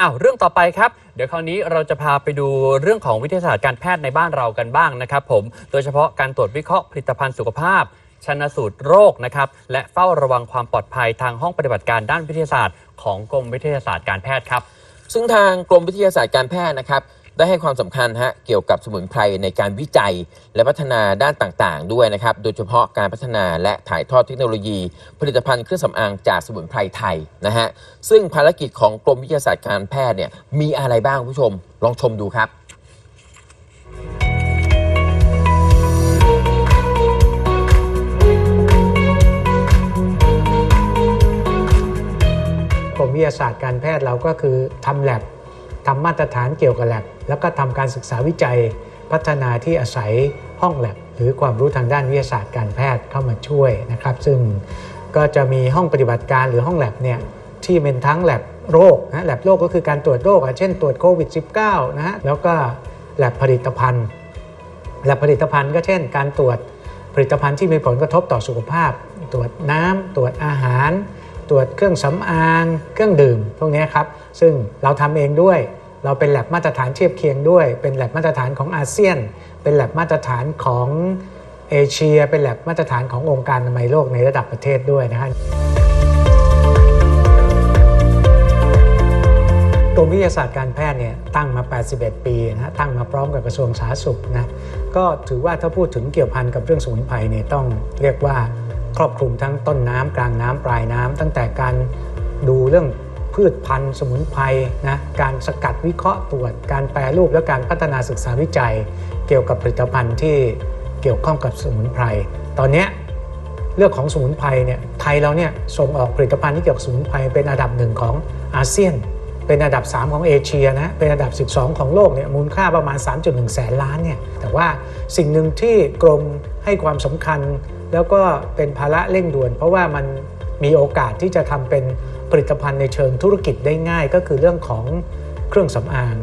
อ้าวเรื่องต่อไปครับ เดี๋ยวคราวนี้เราจะพาไปดูเรื่องของวิทยาศาสตร์การแพทย์ในบ้านเรากันบ้างนะครับผมโดยเฉพาะการตรวจวิเคราะห์ผลิตภัณฑ์สุขภาพชันสูตรโรคนะครับและเฝ้าระวังความปลอดภัยทางห้องปฏิบัติการด้านวิทยาศาสตร์ ของกรมวิทยาศาสตร์การแพทย์ครับ ซึ่งทางกรมวิทยาศาสตร์การแพทย์นะครับ ได้ให้ความสำคัญฮะเกี่ยวกับสมุนไพรในการวิจัย และพัฒนาด้านต่างๆ ด้วยนะครับ โดยเฉพาะการพัฒนาและถ่ายทอดเทคโนโลยี ผลิตภัณฑ์เครื่องสำอางจากสมุนไพรไทยนะฮะซึ่งภารกิจของกรมวิทยาศาสตร์การแพทย์เนี่ยมีอะไรบ้างผู้ชม ลองชมดูครับกรมวิทยาศาสตร์การแพทย์เราก็คือทำแลบ ทำมาตรฐานเกี่ยวกับแลบแล้วก็ทำการศึกษาวิจัยพัฒนาที่อาศัยห้องแลบหรือความรู้ทางด้านวิทยาศาสตร์การแพทย์เข้ามาช่วยนะครับ ซึ่งก็จะมีห้องปฏิบัติการหรือห้องแลบเนี่ยที่เป็นทั้งแลบโรคนะแลบโรคก็คือการตรวจโรคเช่นตรวจโควิด -19 นะฮะแล้วก็แลบผลิตภัณฑ์และผลิตภัณฑ์ก็เช่น การตรวจผลิตภัณฑ์ที่มีผลกระทบต่อสุขภาพ ตรวจน้ำตรวจอาหาร ตรวจเครื่องสำอาง เครื่องดื่มพวกนี้ครับซึ่งเราทำเองด้วย เราเป็นแลบมาตรฐานเทียบเคียงด้วย เป็นแลบมาตรฐานของอาเซียน เป็นแลบมาตรฐานของเอเชีย เป็นแลบมาตรฐานขององค์การอนามัยโลกในระดับประเทศด้วยนะฮะกรมวิทยาศาสตร์การแพทย์เนี่ยตั้งมา 81 ปีนะตั้งมาพร้อมกับกระทรวงสาธารณสุขนะก็ถือว่าถ้าพูดถึงเกี่ยวพันกับเรื่องสมุนไพรเนี่ยต้องเรียกว่าครอบคลุมทั้งต้นน้ำกลางน้ำปลายน้ำตั้งแต่การดูเรื่อง พืชพันธุ์ สมุนไพรนะการสกัดวิเคราะห์ตรวจ การแปรรูปและการพัฒนาศึกษาวิจัย เกี่ยวกับผลิตภัณฑ์ที่เกี่ยวข้องกับสมุนไพร ตอนนี้เรื่องของสมุนไพรเนี่ยไทยเราเนี่ยส่งออกผลิตภัณฑ์ที่เกี่ยวกับสมุนไพรเป็นอันดับหนึ่งของอาเซียน เป็นอันดับ 3 ของเอเชียนะเป็นอันดับ 12 ของโลกเนี่ยมูลค่าประมาณ 3.1 แสนล้านเนี่ยแต่ว่าสิ่งหนึ่งที่กรมให้ความสำคัญ แล้วก็เป็นภาระเร่งด่วน เพราะว่ามันมีโอกาสที่จะทำเป็น ผลิตภัณฑ์ในเชิงธุรกิจได้ง่าย ก็คือเรื่องของเครื่องสำอาง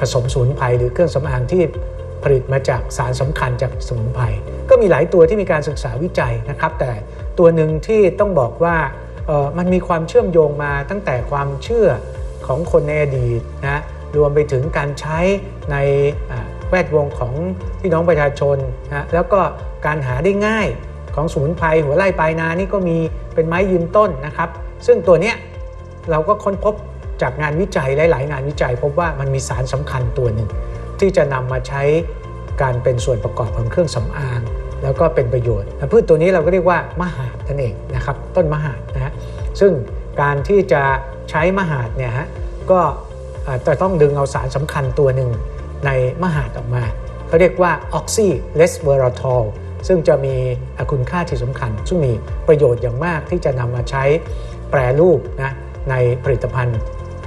ผสมสมุนไพรหรือเครื่องสำอางที่ผลิตมาจากสารสำคัญจากสมุนไพรก็มีหลายตัวที่มีการศึกษาวิจัยนะครับ แต่ตัวหนึ่งที่ต้องบอกว่ามันมีความเชื่อมโยงมาตั้งแต่ความเชื่อของคนในอดีตนะรวมไปถึงการใช้ในแวดวงของพี่น้องประชาชนนะแล้วก็การหาได้ง่าย ของสมุนไพรหัวไร่ปลายนานี่ก็มีเป็นไม้ยืนต้นนะครับ ซึ่งตัวเนี้ยเราก็ค้นพบจากงานวิจัยหลาย ๆ งานวิจัย พบว่ามันมีสารสำคัญตัวหนึ่งที่จะนำมาใช้การเป็นส่วนประกอบของเครื่องสำอาง แล้วก็เป็นประโยชน์พืชตัวนี้เราก็เรียกว่ามหาดนั่นเองนะครับต้นมหาดนะฮะซึ่งการที่จะใช้มหาดเนี่ยฮะก็จะต้องดึงเอาสารสำคัญตัวหนึ่งในมหาดออกมาเขาเรียกว่าออกซิเลสเวอราทอล ซึ่งจะมีคุณค่าที่สำคัญ ซึ่งมีประโยชน์อย่างมากที่จะนำมาใช้แปรรูปนะในผลิตภัณฑ์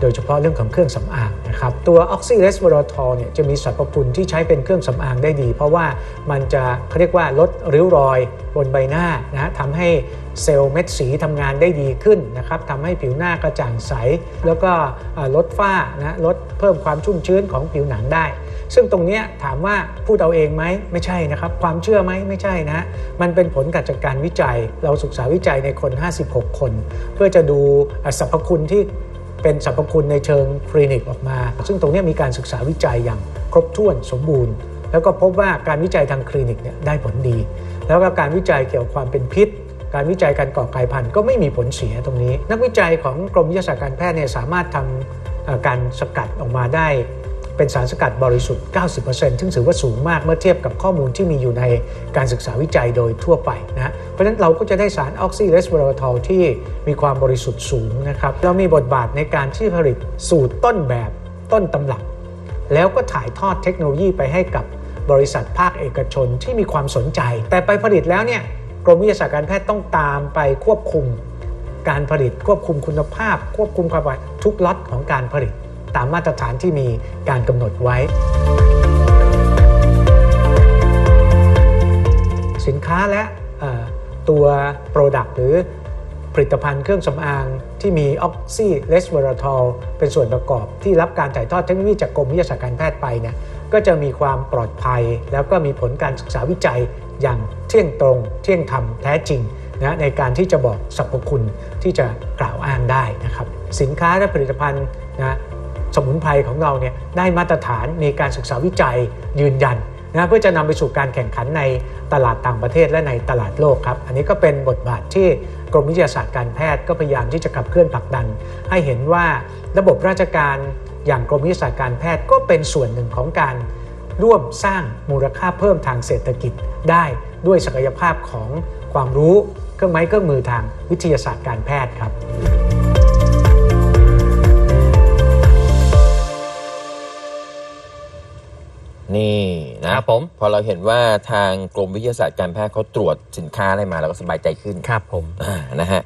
โดยเฉพาะเรื่องของเครื่องสำอางนะครับตัวออกซิเ s ส e วอร์ทอลเนี่ยจะมีสรรพคุณที่ใช้เป็นเครื่องสำอางได้ดี เพราะว่ามันจะเขาเรียกว่าลดริ้วรอยบนใบหน้านะทำให้เซลล์เม็ดสีทำงานได้ดีขึ้นนะครับทำให้ผิวหน้ากระจ่างใส แล้วก็ลดฝ้านะลดเพิ่มความชุ่มชื้นของผิวหนังได้ ซึ่งตรงนี้ถามว่าพูดเอาเองไหมไม่ใช่นะครับ ความเชื่อไหมไม่ใช่นะ มันเป็นผลกิดจากการวิจัย เราศึกษาวิจัยในคน 56 คน เพื่อจะดูสรรพคุณที่เป็นสรรพคุณในเชิงคลินิกออกมา ซึ่งตรงนี้มีการศึกษาวิจัยอย่างครบถ้วนสมบูรณ์ แล้วก็พบว่าการวิจัยทางคลินิกเนี่ยได้ผลดี แล้วก็การวิจัยเกี่ยวกับความเป็นพิษ การวิจัยการก่อกายพันธุ์ก็ไม่มีผลเสียตรงนี้ นักวิจัยของกรมวิทยาศาสตร์การแพทย์เนี่ยสามารถทำเอ่อการสกัดออกมาได้ เป็นสารสกัดบริสุทธิ์ 90%ซึ่งถือว่าสูงมากเมื่อเทียบกับข้อมูลที่มีอยู่ในการศึกษาวิจัยโดยทั่วไปนะเพราะฉะนั้นเราก็จะได้สารออกซิเลสเวอร์ทอลที่มีความบริสุทธิ์สูงนะครับเรามีบทบาทในการที่ผลิตสูตรต้นแบบต้นตำรับ แล้วก็ถ่ายทอดเทคโนโลยีไปให้กับบริษัทภาคเอกชนที่มีความสนใจ แต่ไปผลิตแล้วเนี่ยกรมวิทยาศาสตร์การแพทย์ต้องตามไปควบคุมการผลิตควบคุมคุณภาพ ควบคุมความปลอดทุกล็อตของการผลิต ตามมาตรฐานที่มีการกำหนดไว้ สินค้าและตัว Product หรือผลิตภัณฑ์เครื่องสำอางที่มีออกซิเลสเวอร์ทอลเป็นส่วนประกอบที่รับการถ่ายทอดเทคโนโลยีจากกรมวิทยาศาสตร์การแพทย์ไปเนี่ยก็จะมีความปลอดภัย แล้วก็มีผลการศึกษาวิจัยอย่างเที่ยงตรง เที่ยงธรรมแท้จริงนะในการที่จะบอกสรรพคุณที่จะกล่าวอ้างได้นะครับ สินค้าและผลิตภัณฑ์นะ สมุนไพรของเราเนี่ยได้มาตรฐานในการศึกษาวิจัยยืนยันนะเพื่อจะนำไปสู่การแข่งขันในตลาดต่างประเทศและในตลาดโลกครับ อันนี้ก็เป็นบทบาทที่กรมวิทยาศาสตร์การแพทย์ก็พยายามที่จะขับเคลื่อนผลักดัน ให้เห็นว่าระบบราชการอย่างกรมวิทยาศาสตร์การแพทย์ก็เป็นส่วนหนึ่งของการร่วมสร้างมูลค่าเพิ่มทางเศรษฐกิจได้ด้วยศักยภาพของความรู้ เครื่องไม้เครื่องมือทางวิทยาศาสตร์การแพทย์ครับ นี่นะครับผม พอเราเห็นว่าทางกรมวิทยาศาสตร์การแพทย์เขาตรวจสินค้าอะไรมาเราก็สบายใจขึ้นครับผม อ่านะฮะ